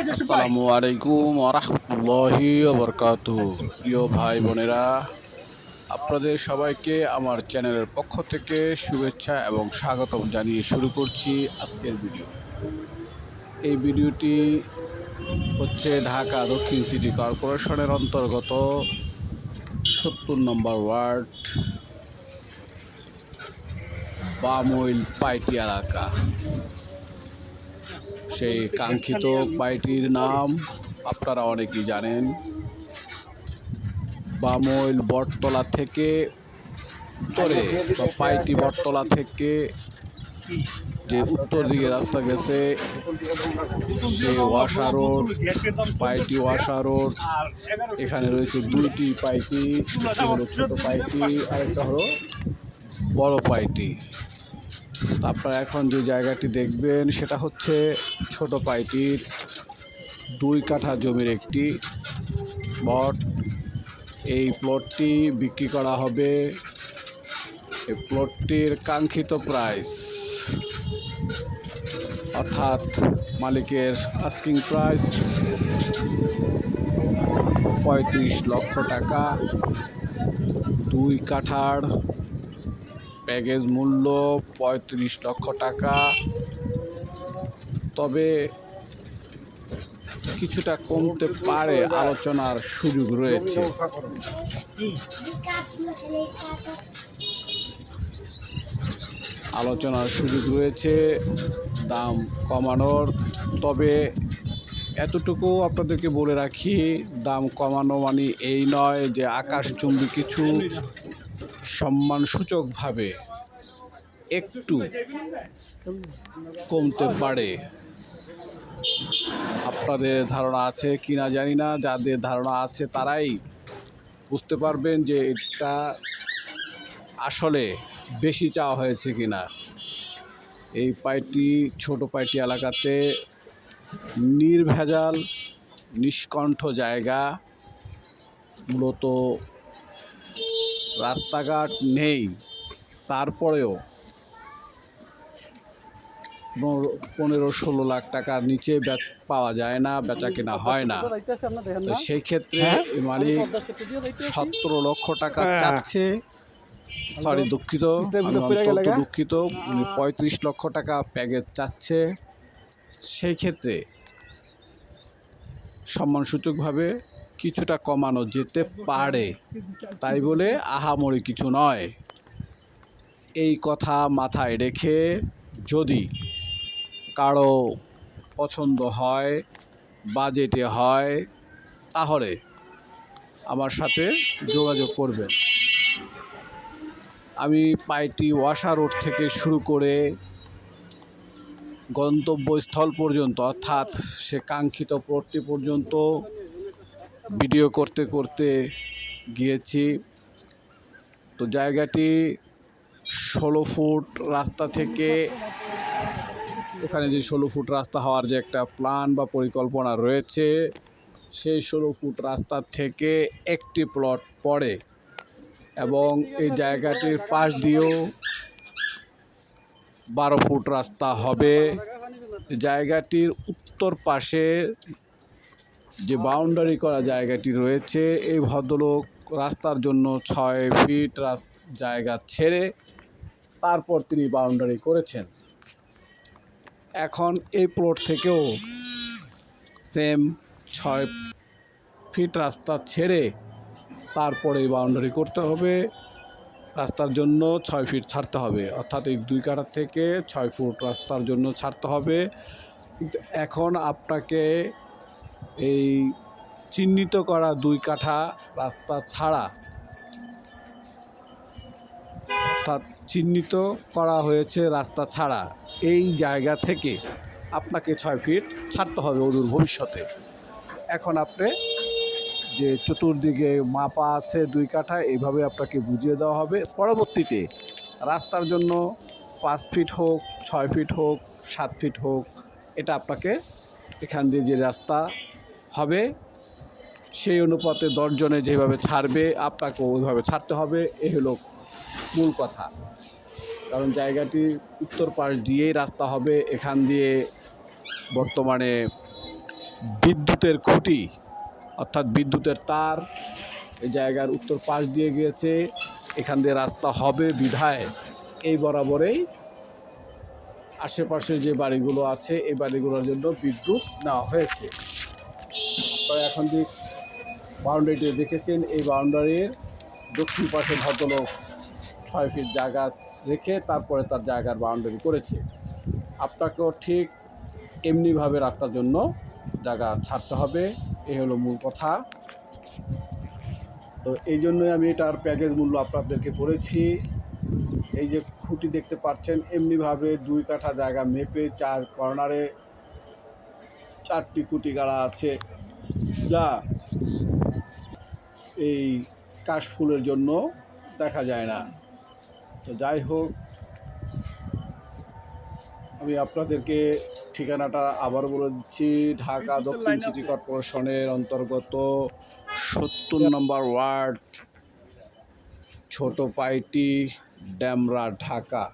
আসসালামু আলাইকুম আরহামতুল্লাহি বরকাত প্রিয় ভাই বোনেরা, আপনাদের সবাইকে আমার চ্যানেলের পক্ষ থেকে শুভেচ্ছা এবং স্বাগতম জানিয়ে শুরু করছি আজকের ভিডিও। এই ভিডিওটি হচ্ছে ঢাকা দক্ষিণ সিটি কর্পোরেশনের অন্তর্গত সত্তর নম্বর ওয়ার্ড বামইল পাইটি এলাকা। সেই কাঙ্ক্ষিত পাইটির নাম আপনারা অনেকেই জানেন। বামইল বটতলা থেকে উত্তরে, বা পাইটি বটতলা থেকে যে উত্তর দিকে রাস্তা গেছে, যে ওয়াসা রোড, পাইটি ওয়াসা রোড, এখানে রয়েছে দুইটি পাইটি ছোট পাইটি, আরেকটা হলো বড় পাইটি। আপনারা এখন যে জায়গাটি দেখবেন, সেটা হচ্ছে ছোট পাইটির দুই কাঠা জমির একটি প্লট এই প্লটটি বিক্রি করা হবে এই প্লটটির কাঙ্ক্ষিত প্রাইস অর্থাৎ মালিকের আস্কিং প্রাইস পঁয়ত্রিশ লক্ষ টাকা। দুই কাঠার প্যাকেজ মূল্য পঁয়ত্রিশ লক্ষ টাকা। তবে কিছুটা কমতে পারে আলোচনার সুযোগ রয়েছে। আলোচনার সুযোগ রয়েছে, দাম কমানোর। তবে এতটুকু আপনাদেরকে বলে রাখি, দাম কমানো মানে এই নয় যে আকাশচুম্বী কিছু সম্মানসূচকভাবে একটু কমতে পারে। আপনাদের ধারণা আছে কি না জানি না, যাদের ধারণা আছে তারাই বুঝতে পারবেন যে এটা আসলে বেশি চাওয়া হয়েছে কি না এই পাইটি, ছোট পাইটি এলাকাতে নির্ভেজাল, নিষ্কণ্ঠ জায়গা, মূলত রাস্তাঘাট নেই। তারপরেও পনেরো- ষোলো লাখ টাকার নিচে পাওয়া যায় না বেচা কেনা হয় না। তো সেই ক্ষেত্রে এই মালিক সতেরো লক্ষ টাকা চাচ্ছে। সরি দুঃখিত। দুঃখিত। উনি পঁয়ত্রিশ লক্ষ টাকা প্যাকেজ চাচ্ছে। সেই ক্ষেত্রে সম্মানসূচকভাবে কিছুটা কমানো যেতে পারে। তাই বলে আহামরি কিছু নয়। এই কথা মাথায় রেখে যদি কারও পছন্দ হয় বাজেটে হয়, তাহলে আমার সাথে যোগাযোগ করবেন। আমি পাইটি ওয়াশা রোড থেকে শুরু করে গন্তব্যস্থল পর্যন্ত, অর্থাৎ সে কাঙ্ক্ষিত পথটি পর্যন্ত ভিডিও করতে করতে গিয়েছি। তো জায়গাটি ষোলো ফুট রাস্তা থেকে ওখানে যে ষোলো ফুট রাস্তা হওয়ার যে একটা প্ল্যান বা পরিকল্পনা রয়েছে, সেই ষোলো ফুট রাস্তা থেকে একটি প্লট পড়ে এবং এই জায়গাটির পাশ দিয়েও বারো ফুট রাস্তা হবে। জায়গাটির উত্তর পাশে যে বাউন্ডারি করা জায়গাটি রয়েছে, এই ভদ্রলোক রাস্তার জন্য ছয় ফিট জায়গা ছেড়ে তারপর তিনি বাউন্ডারি করেছেন। এখন এই প্লট থেকেও সেম ছয় ফিট রাস্তা ছেড়ে তারপরে বাউন্ডারি করতে হবে। রাস্তার জন্য ছয় ফিট ছাড়তে হবে, অর্থাৎ এই দুই কাঠা থেকে ছয় ফুট রাস্তার জন্য ছাড়তে হবে। এখন আপনাকে এই চিহ্নিত করা দুই কাঠা রাস্তা ছাড়া অর্থাৎ চিহ্নিত করা হয়েছে রাস্তা ছাড়া। এই জায়গা থেকে আপনাকে ছয় ফিট ছাড়তে হবে অদূর ভবিষ্যতে। এখন আপনি যে চতুর্দিকে মাপা আছে দুই কাঠা এইভাবে আপনাকে বুঝিয়ে দেওয়া হবে। পরবর্তীতে রাস্তার জন্য পাঁচ ফিট হোক, ছয় ফিট হোক, সাত ফিট হোক, এটা আপনাকে এখান দিয়ে যে রাস্তা হবে, সেই অনুপাতে দশজনে যেভাবে ছাড়বে আপনাকে ওইভাবে ছাড়তে হবে, এ হলো মূল কথা। কারণ জায়গাটি উত্তর পাশ দিয়েই রাস্তা হবে, এখান দিয়ে বর্তমানে বিদ্যুতের খুঁটি, অর্থাৎ বিদ্যুতের তার এই জায়গার উত্তর পাশ দিয়ে গিয়েছে, এখান দিয়ে রাস্তা হবে বিধায়। এই বরাবরেই আশেপাশে যে বাড়িগুলো আছে এই বাড়িগুলোর জন্য বিদ্যুৎ নেওয়া হয়েছে। তো এখন যে বাউন্ডারিটি দেখেছেন এই বাউন্ডারির দক্ষিণ পাশে ভদ্রলোক ছয় ফিট জায়গা রেখে তারপরে তার জায়গার বাউন্ডারি করেছে। আপনাকেও ঠিক এমনিভাবে রাস্তার জন্য জায়গা ছাড়তে হবে, এই হলো মূল কথা। তো এই জন্যই আমি এটার প্যাকেজ মূল্য আপনাদেরকে বলেছি। এই যে খুঁটি দেখতে পাচ্ছেন, এমনিভাবে দুই কাঠা জায়গা মেপে চার কর্নারে চারটি খুঁটি গাড়া আছে। যা এই কাশফুলের জন্য দেখা যায় না। তো যাই হোক আমি আপনাদেরকে ঠিকানাটা আবার বলে দিচ্ছি ঢাকা দক্ষিণ সিটি কর্পোরেশনের অন্তর্গত সত্তর নম্বর ওয়ার্ড ছোট পাইটি ড্যামরা ঢাকা।